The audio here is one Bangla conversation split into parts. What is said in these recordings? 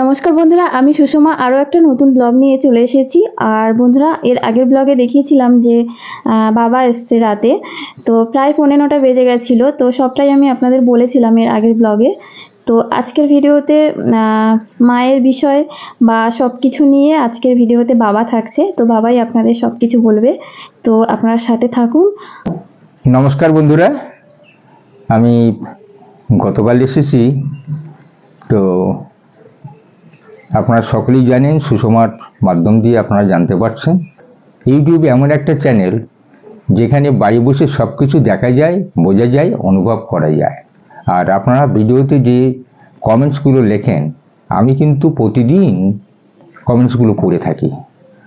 নমস্কার বন্ধুরা, আমি সুষমা। আরও একটা নতুন ব্লগ নিয়ে চলে এসেছি। আর বন্ধুরা, এর আগের ব্লগে দেখিয়েছিলাম যে বাবা এসছে রাতে। তো প্রায় পৌনে নটা বেজে গেছিল। তো সবটাই আমি আপনাদের বলেছিলাম এর আগের ব্লগে তো আজকের ভিডিওতে মায়ের বিষয় বা সব কিছু নিয়ে আজকের ভিডিওতে বাবা থাকছে। তো বাবাই আপনাদের সব কিছু বলবে। তো আপনারা সাথে থাকুন। নমস্কার বন্ধুরা। আমি গতকাল এসেছি। তো আপনারা সকলেই জানেন, সুষমার মাধ্যম দিয়ে আপনারা জানতে পারছেন। ইউটিউব এমন একটা চ্যানেল যেখানে বাড়ি বসে সব কিছু দেখা যায়, বোঝা যায়, অনুভব করা যায়। আর আপনারা ভিডিওতে যে কমেন্টসগুলো লেখেন, আমি কিন্তু প্রতিদিন কমেন্টসগুলো পড়ে থাকি।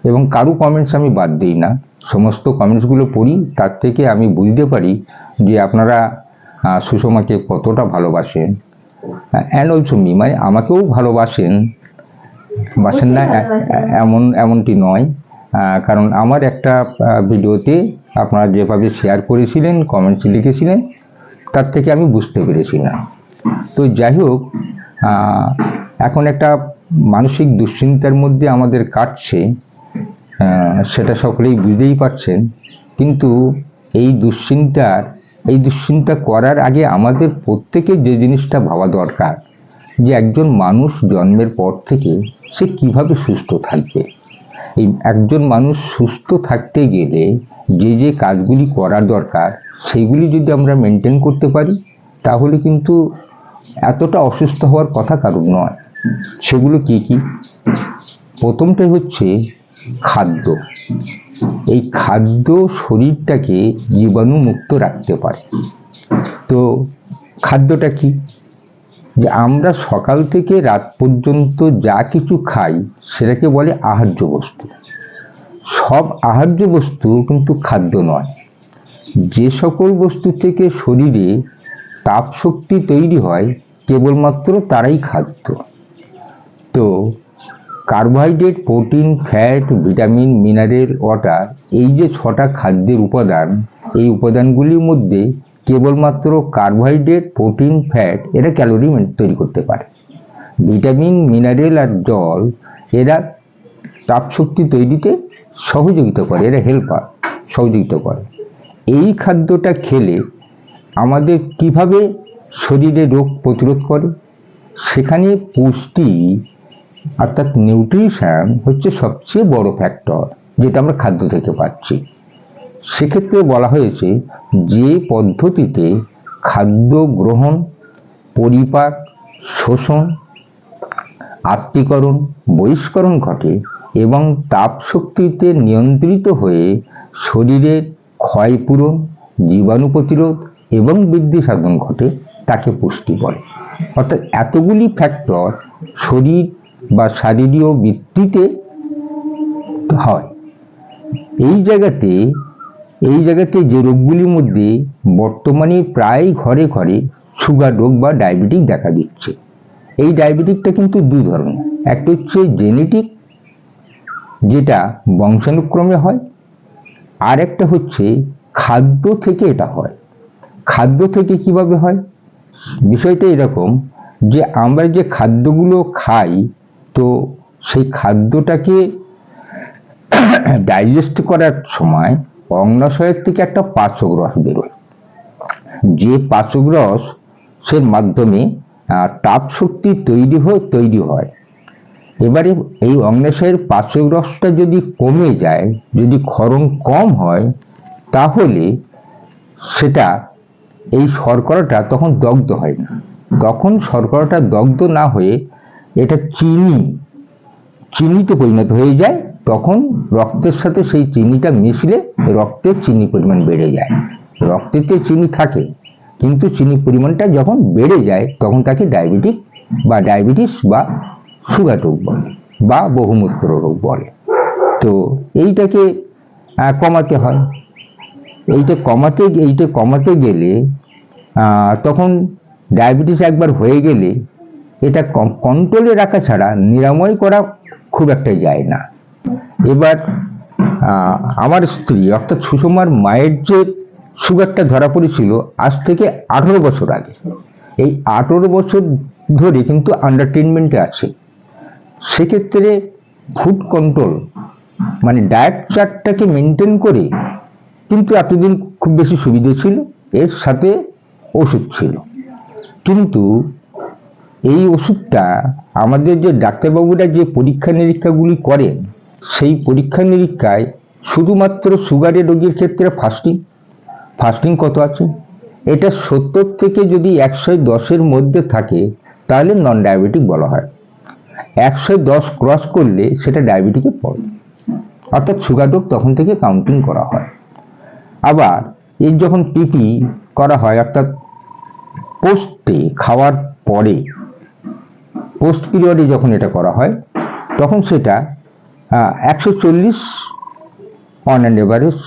এবং কারও কমেন্টস আমি বাদ দিই না। সমস্ত কমেন্টসগুলো পড়ি, তার থেকে আমি বুঝতে পারি যে আপনারা সুষমাকে কতটা ভালোবাসেন। অ্যান্ড অলসো মি মানে আমাকেও ভালোবাসেন। বাসেন না এ- এ- এমন এমনটি নয়। কারণ আমার একটা ভিডিওতে আপনারা যেভাবে শেয়ার করেছিলেন কমেন্টস লিখেছিলেন তার থেকে আমি বুঝতে পেরেছি না। তো যাই হোক এখন একটা মানসিক দুশ্চিন্তার মধ্যে আমাদের কাটছে সেটা সকলেই বুঝতেই পারছেন। কিন্তু এই দুশ্চিন্তার এই দুশ্চিন্তা করার আগে আমাদের প্রত্যেকের যে জিনিসটা ভাবা দরকার যে একজন মানুষ জন্মের পর থেকে সে কীভাবে সুস্থ থাকবে? এই একজন মানুষ সুস্থ থাকতে গেলে যে যে কাজগুলি করার দরকার সেইগুলি যদি আমরা মেনটেন করতে পারি, তাহলে কিন্তু এতটা অসুস্থ হওয়ার কথা কারণ নয়। সেগুলো কি কি? প্রথমটাই হচ্ছে খাদ্য। এই খাদ্য শরীরটাকে জীবাণুমুক্ত রাখতে পারে। তো খাদ্যটা কি? যে আমরা সকাল থেকে রাত পর্যন্ত যা কিছু খাই, সেটাকে বলে আহার্য বস্তু। সব আহার্য বস্তু কিন্তু খাদ্য নয়। যে সকল বস্তু থেকে শরীরে তাপ শক্তি তৈরি হয়, কেবলমাত্র তারাই খাদ্য। তো, carbohydrate, protein, fat, vitamin, mineral, water, এই যে ছটা খাদ্যের উপাদান, এই উপাদানগুলির মধ্যে কেবলমাত্র কার্বোহাইড্রেট, প্রোটিন, ফ্যাট এরা ক্যালোরি তৈরি করতে পারে। ভিটামিন, মিনারেল আর জল এরা তাপশক্তি তৈরিতে সহযোগিতা করে, এরা হেল্পার, সহযোগিতা করে। এই খাদ্যটা খেলে আমাদের কীভাবে শরীরে রোগ প্রতিরোধ করে? সেখানে পুষ্টি অর্থাৎ নিউট্রিশন হচ্ছে সবচেয়ে বড় ফ্যাক্টর যেটা আমরা খাদ্য থেকে পাচ্ছি। সেক্ষেত্রে বলা হয়েছে, যে পদ্ধতিতে খাদ্য গ্রহণ, পরিপাক, শোষণ আত্মীকরণ বহিষ্করণ ঘটে এবং তাপ শক্তিতে নিয়ন্ত্রিত হয়ে শরীরের ক্ষয়পূরণ, জীবাণু প্রতিরোধ এবং বৃদ্ধি সাধন ঘটে তাকে পুষ্টি বলে। অর্থাৎ এতগুলি ফ্যাক্টর শরীর বা শারীরীয় বৃত্তিতে হয়। এই জায়গাতে এই জায়গাতে যে রোগগুলির মধ্যে বর্তমানে প্রায় ঘরে ঘরে সুগার রোগ বা ডায়াবেটিক দেখা দিচ্ছে। এই ডায়াবেটিকটা কিন্তু দু ধরনের। একটা হচ্ছে জেনেটিক যেটা বংশানুক্রমে হয়, আর একটা হচ্ছে খাদ্য থেকে এটা হয়। খাদ্য থেকে কীভাবে হয়? বিষয়টা এরকম যে আমরা যে খাদ্যগুলো খাই, তো সেই খাদ্যটাকে ডাইজেস্ট করার সময় অগ্নাশয়ের থেকে একটা পাচক রস বেরোয়। যে পাচক রস সের মাধ্যমে তাপ শক্তি তৈরি হয় তৈরি হয়। এবারে এই অগ্নাশয়ের পাচক রসটা যদি কমে যায়, যদি ক্ষরণ কম হয়, তাহলে সেটা এই শর্করাটা তখন দগ্ধ হয় না। তখন শর্করাটা দগ্ধ না হয়ে এটা চিনি, চিনিতে পরিণত হয়ে যায় তখন রক্তের সাথে সেই চিনিটা মিশলে রক্তের চিনি পরিমাণ বেড়ে যায়। রক্তেতে চিনি থাকে, কিন্তু চিনি পরিমাণটা যখন বেড়ে যায়, তখন তাকে ডায়াবেটিক বা ডায়াবেটিস বা সুগার রোগ বলে বা বহুমূত্র রোগ বলে। তো এইটাকে কমাতে হয়। এইটা কমাতে এইটা কমাতে গেলে তখন ডায়াবেটিস একবার হয়ে গেলে, এটা কন্ট্রোলে রাখা ছাড়া নিরাময় করা খুব একটা যায় না। এবার আমার স্ত্রী, অর্থাৎ সুষমার মায়ের যে সুগারটা ধরা পড়েছিল, আজ থেকে আঠেরো বছর আগে। এই আঠেরো বছর ধরে কিন্তু আন্ডার ট্রিটমেন্টে আছে। সেক্ষেত্রে ফুড কন্ট্রোল মানে ডায়েট চার্টটাকে মেনটেন করে কিন্তু এতদিন খুব বেশি সুবিধে ছিল, এর সাথে ওষুধ ছিল। কিন্তু এই ওষুধটা আমাদের যে ডাক্তারবাবুরা যে পরীক্ষা নিরীক্ষাগুলি করেন সেই পরীক্ষা নিরীক্ষায় শুধুমাত্র সুগারের রোগীর ক্ষেত্রে ফাস্টিং ফাস্টিং কত আছে? এটা সত্তর থেকে যদি একশো দশের মধ্যে থাকে, তাহলে নন ডায়াবেটিক বলা হয়। একশো দশ ক্রস করলে সেটা ডায়াবেটিকে পড়ে। অর্থাৎ সুগার রোগ তখন থেকে কাউন্টিং করা হয়। আবার এর যখন পিপি করা হয়, অর্থাৎ পোস্টে খাওয়ার পরে পোস্ট পিরিয়ডে যখন এটা করা হয়, তখন সেটা একশো চল্লিশ অন অ্যান্ড এভারেজ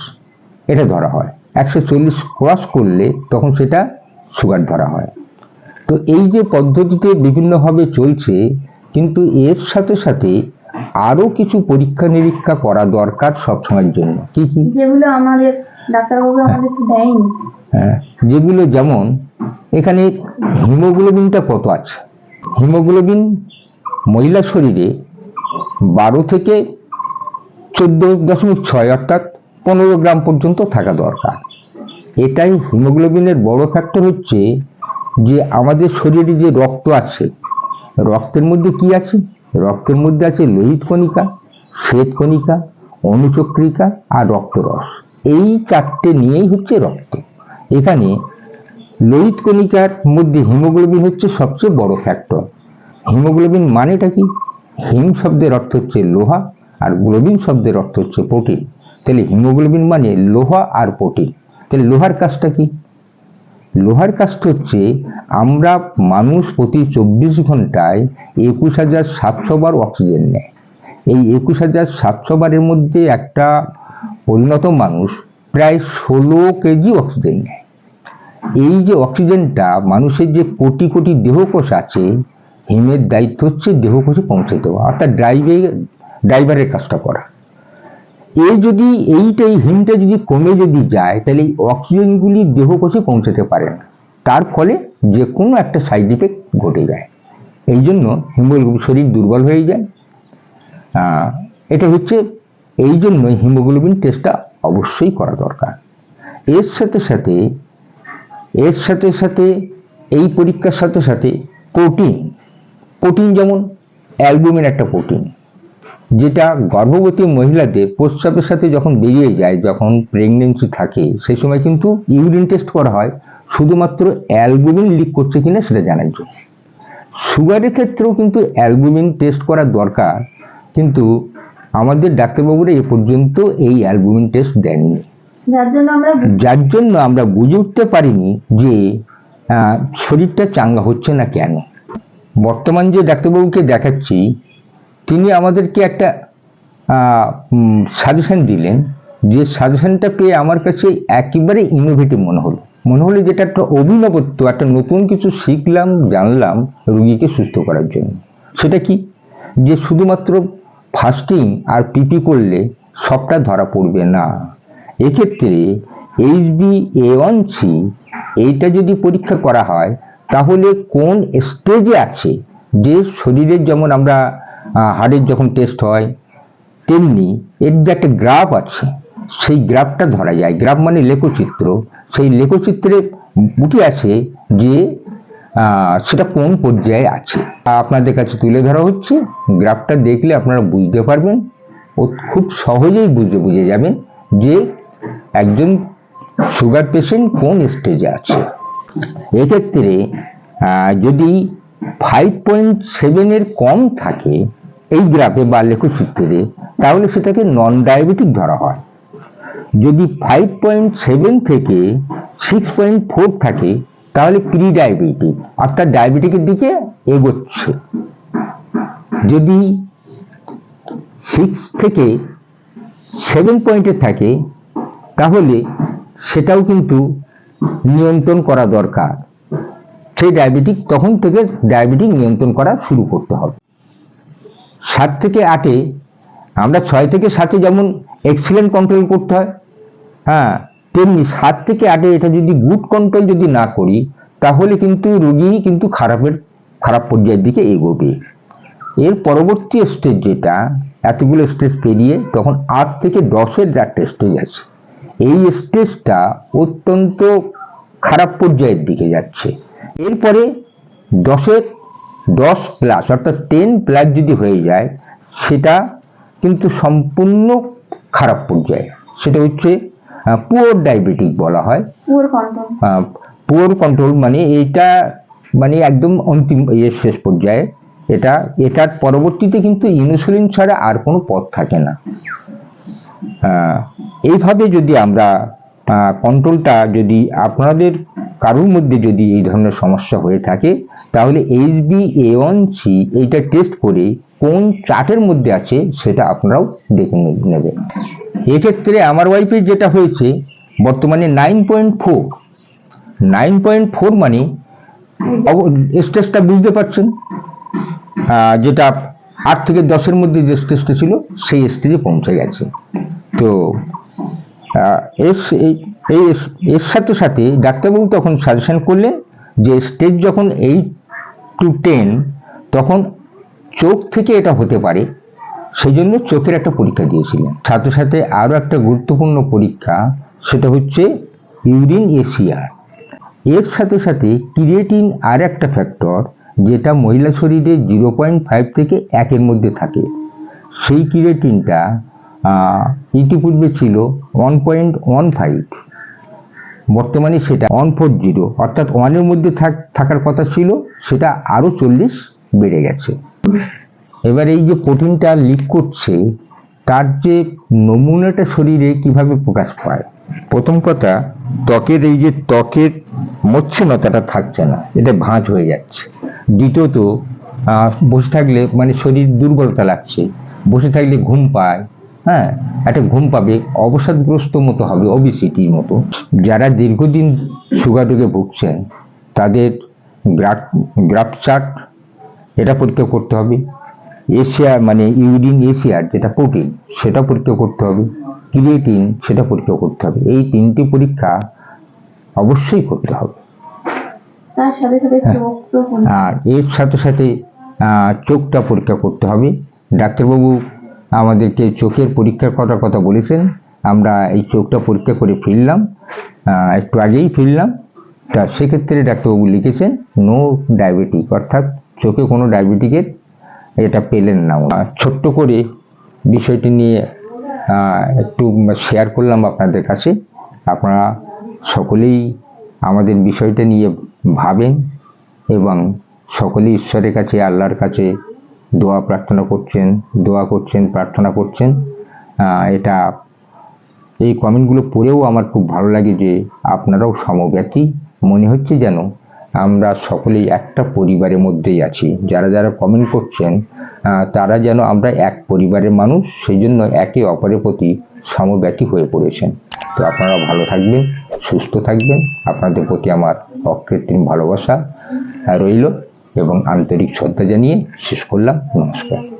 এটা ধরা হয়। একশো চল্লিশ ক্রস করলে তখন সেটা সুগার ধরা হয়। তো এই যে পদ্ধতিতে বিভিন্নভাবে চলছে কিন্তু এর সাথে সাথে আরও কিছু পরীক্ষা নিরীক্ষা করা দরকার সবসময়ের জন্য। কি কি? যেগুলো আমাদের ডাক্তারবাবু আমাদের দেয়নি। হ্যাঁ, যেগুলো যেমন এখানে হিমোগ্লোবিনটা কত আছে? হিমোগ্লোবিন মহিলা শরীরে বারো থেকে চোদ্দ দশমিক ছয় অর্থাৎ পনেরো গ্রাম পর্যন্ত থাকা দরকার। এটাই হিমোগ্লোবিনের বড় ফ্যাক্টর হচ্ছে যে আমাদের শরীরে যে রক্ত আছে, রক্তের মধ্যে কি আছে? রক্তের মধ্যে আছে লোহিত কণিকা, শ্বেত কণিকা, অনুচক্রিকা আর রক্তরস। এই চারটে নিয়েই হচ্ছে রক্ত। এখানে লোহিত কণিকার মধ্যে হিমোগ্লোবিন হচ্ছে সবচেয়ে বড় ফ্যাক্টর হিমোগ্লোবিন মানেটা কি? হিম শব্দের অর্থ হচ্ছে লোহা আর গ্লোবিন শব্দের অর্থ হচ্ছে প্রোটিন। তাহলে হিমোগ্লোবিন মানে লোহা আর প্রোটিন। তাহলে লোহার কাজটা কি? লোহার কাজটা হচ্ছে আমরা মানুষ প্রতি চব্বিশ ঘন্টায় একুশ হাজার সাতশো বার অক্সিজেন নেয়। এই একুশ হাজার সাতশো বারের মধ্যে একটা পরিণত মানুষ প্রায় ষোলো কেজি অক্সিজেন নেয়। এই যে অক্সিজেনটা মানুষের যে কোটি কোটি দেহকোষ আছে হিমের দায়িত্ব হচ্ছে দেহকোষে পৌঁছে দেওয়া, অর্থাৎ ড্রাইভে ড্রাইভারের কাজটা করা। এই যদি এইটাই হিমটা যদি কমে যদি যায়, তাহলে এই অক্সিজেনগুলি দেহকোষে পৌঁছাতে পারে না। তার ফলে যে কোনো একটা সাইড ইফেক্ট ঘটে যায়। এই জন্য হিমোগ্লোবিন শরীর দুর্বল হয়ে যায়। এটা হচ্ছে এই জন্য হিমোগ্লোবিন টেস্টটা অবশ্যই করা দরকার। এর সাথে সাথে, এর সাথে সাথে, এই পরীক্ষার সাথে সাথে প্রোটিন প্রোটিন যেমন অ্যালবুমিন একটা প্রোটিন যেটা গর্ভবতী মহিলাদের প্রস্রাবের সাথে যখন বেরিয়ে যায় যখন প্রেগনেন্সি থাকে সেই সময় কিন্তু ইউরিন টেস্ট করা হয় শুধুমাত্র অ্যালবুমিন লিক করছে কিনা সেটা জানার জন্য। সুগারের ক্ষেত্রেও কিন্তু অ্যালবুমিন টেস্ট করা দরকার কিন্তু আমাদের ডাক্তারবাবুরা এ পর্যন্ত এই অ্যালবুমিন টেস্ট দেননি। যার জন্য আমরা যার জন্য আমরা বুঝে উঠতে পারিনি যে শরীরটা চাঙ্গা হচ্ছে না কেন। বর্তমান যে ডাক্তারবাবুকে দেখাচ্ছি, তিনি আমাদেরকে একটা সাজেশন দিলেন যে সাজেশনটা পেয়ে আমার কাছে একেবারে ইনোভেটিভ মনে হলো। মনে হলো যেটা একটা অভিনবত্ব, একটা নতুন কিছু শিখলাম, জানলাম রুগীকে সুস্থ করার জন্য। সেটা কি? যে শুধুমাত্র ফাস্টিং আর পিপি করলে সবটা ধরা পড়বে না। এক্ষেত্রে এইচবি এ ওয়ান সি এইটা যদি পরীক্ষা করা হয় তাহলে কোন স্টেজে আছে? যে শরীরের যেমন আমরা হাড়ের যখন টেস্ট হয়, তেমনি এর যে একটা গ্রাফ আছে, সেই গ্রাফটা ধরা যায়। গ্রাফ মানে লেখচিত্র। সেই লেখচিত্রে উঠে আসে যে সেটা কোন পর্যায়ে আছে। আপনাদের কাছে তুলে ধরা হচ্ছে। গ্রাফটা দেখলে আপনারা বুঝতে পারবেন। ও খুব সহজেই বুঝে বুঝে যাবেন যে একজন সুগার পেশেন্ট কোন স্টেজে আছে। এক্ষেত্রে যদি ফাইভ পয়েন্ট সেভেনের কম থাকে এই গ্রাফে বা লেখচিত্রে, তাহলে সেটাকে নন ডায়াবেটিক ধরা হয়। যদি ফাইভ পয়েন্ট সেভেন থেকে সিক্স পয়েন্ট ফোর থাকে, তাহলে প্রি ডায়াবেটিক অর্থাৎ ডায়াবেটিকের দিকে এগোচ্ছে। যদি সিক্স থেকে সেভেন পয়েন্টে থাকে, তাহলে সেটাও কিন্তু নিয়ন্ত্রণ করা দরকার। সেই ডায়াবেটিক তখন থেকে ডায়াবেটিক নিয়ন্ত্রণ করা শুরু করতে হবে। সাত থেকে আটে আমরা ছয় থেকে সাতে যেমন এক্সিলেন্ট কন্ট্রোল করতে হয় হ্যাঁ তেমনি সাত থেকে আটে এটা যদি গুড কন্ট্রোল যদি না করি, তাহলে কিন্তু রোগী কিন্তু খারাপের, খারাপ পর্যায়ের দিকে এগোবে। এর পরবর্তী স্টেজ যেটা, এতগুলো স্টেজ পেরিয়ে তখন আট থেকে দশের একটা স্টেজ আছে এই স্টেজটা অত্যন্ত খারাপ পর্যায়ের দিকে যাচ্ছে। এরপরে দশের দশ প্লাস অর্থাৎ টেন প্লাস যদি হয়ে যায় সেটা কিন্তু সম্পূর্ণ খারাপ পর্যায়ে। সেটা হচ্ছে পুয়ার ডায়াবেটিক বলা হয়। পুয়ার কন্ট্রোল কন্ট্রোল মানে এইটা মানে একদম অন্তিম ইয়ে শেষ পর্যায়ে। এটা এটার পরবর্তীতে কিন্তু ইনসুলিন ছাড়া আর কোনো পথ থাকে না। এইভাবে যদি আমরা কন্ট্রোলটা যদি আপনাদের কারোর মধ্যে যদি এই ধরনের সমস্যা হয়ে থাকে, তাহলে H B A one C এইটা টেস্ট করে কোন চার্টের মধ্যে আছে সেটা আপনারাও দেখে নেবেন। এক্ষেত্রে আমার ওয়াইফের যেটা হয়েছে, বর্তমানে nine point four nine point four মানে স্টেজটা বুঝতে পারছেন? যেটা আট থেকে দশের মধ্যে যে স্টেজটা ছিল, সেই স্টেজে পৌঁছে গেছে। তো এর সাথে সাথে ডাক্তারবাবু তখন সাজেশন করলেন যে স্টেজ যখন এইট টু টেন তখন চোখ থেকে এটা হতে পারে। সেই জন্য চোখের একটা পরীক্ষা দিয়েছিলেন। সাথে সাথে আরও একটা গুরুত্বপূর্ণ পরীক্ষা, সেটা হচ্ছে ইউরিন এসিআর এর সাথে সাথে ক্রিয়েটিন আর একটা ফ্যাক্টর যেটা মহিলা শরীরে জিরো পয়েন্ট ফাইভ থেকে একের মধ্যে থাকে। সেই ক্রিয়েটিনটা ইতিপূর্বে ছিল ওয়ান পয়েন্ট ওয়ান ফাইভ বর্তমানে সেটা ওয়ান ফোর জিরো অর্থাৎ ওয়ানের মধ্যে থাক- থাকার কথা ছিল, সেটা আরও চল্লিশ বেড়ে গেছে। এবার এই যে প্রোটিনটা লিক করছে, তার যে নমুনাটা শরীরে কীভাবে প্রকাশ পায়? প্রথম কথা, ত্বকের এই যে ত্বকের মচ্ছন্নতাটা থাকছে না, এটা ভাঁজ হয়ে যাচ্ছে। দ্বিতীয়ত বসে থাকলে মানে শরীর দুর্বলতা লাগছে। বসে থাকলে ঘুম পায় হ্যাঁ একটা ঘুম পাবে অবসাদগ্রস্ত মতো হবে ওবিসিটির মতো। যারা দীর্ঘদিন সুগার রোগে ভুগছেন তাদের গ্রাফ গ্রাফ চার্ট এটা পরীক্ষা করতে হবে। এশিয়া মানে ইউরিন এশিয়ার যেটা প্রোটিন সেটা পরীক্ষা করতে হবে। ক্রিয়েটিন সেটা পরীক্ষা করতে হবে। এই তিনটি পরীক্ষা অবশ্যই করতে হবে। সাথে আর এর সাথে সাথে চোখটা পরীক্ষা করতে হবে। ডাক্তারবাবু আমাদেরকে চোখের পরীক্ষার কথা কথা বলেছেন। আমরা এই চোখটা পরীক্ষা করে ফিরলাম। একটু আগেই ফিরলাম। তা সেক্ষেত্রে ডাক্তারবাবু লিখেছেন নো ডায়াবেটিক অর্থাৎ চোখে কোনো ডায়াবেটিকের এটা পেলেন না ছোট্ট করে বিষয়টি নিয়ে একটু শেয়ার করলাম আপনাদের কাছে। আপনারা সকলেই আমাদের বিষয়টা নিয়ে ভাবেন এবং সকলেই ঈশ্বরের কাছে, আল্লাহর কাছে দোয়া প্রার্থনা করছেন, দোয়া করছেন, প্রার্থনা করছেন। এটা এই কমেন্টগুলো পড়েও আমার খুব ভালো লাগে যে আপনারাও সমব্যথী মনে হচ্ছে যেন আমরা সকলেই একটা পরিবারের মধ্যেই আছি। যারা যারা কমেন্ট করছেন তারা যেন আমরা এক পরিবারের মানুষ সেই জন্য একে অপরের প্রতি সমব্যথী হয়ে পড়েছেন। তো আপনারা ভালো থাকবেন, সুস্থ থাকবেন। আপনাদের প্রতি আমার অকৃত্রিম ভালোবাসা রইল। এবং আন্তরিক শ্রদ্ধা জানিয়ে শেষ করলাম। নমস্কার।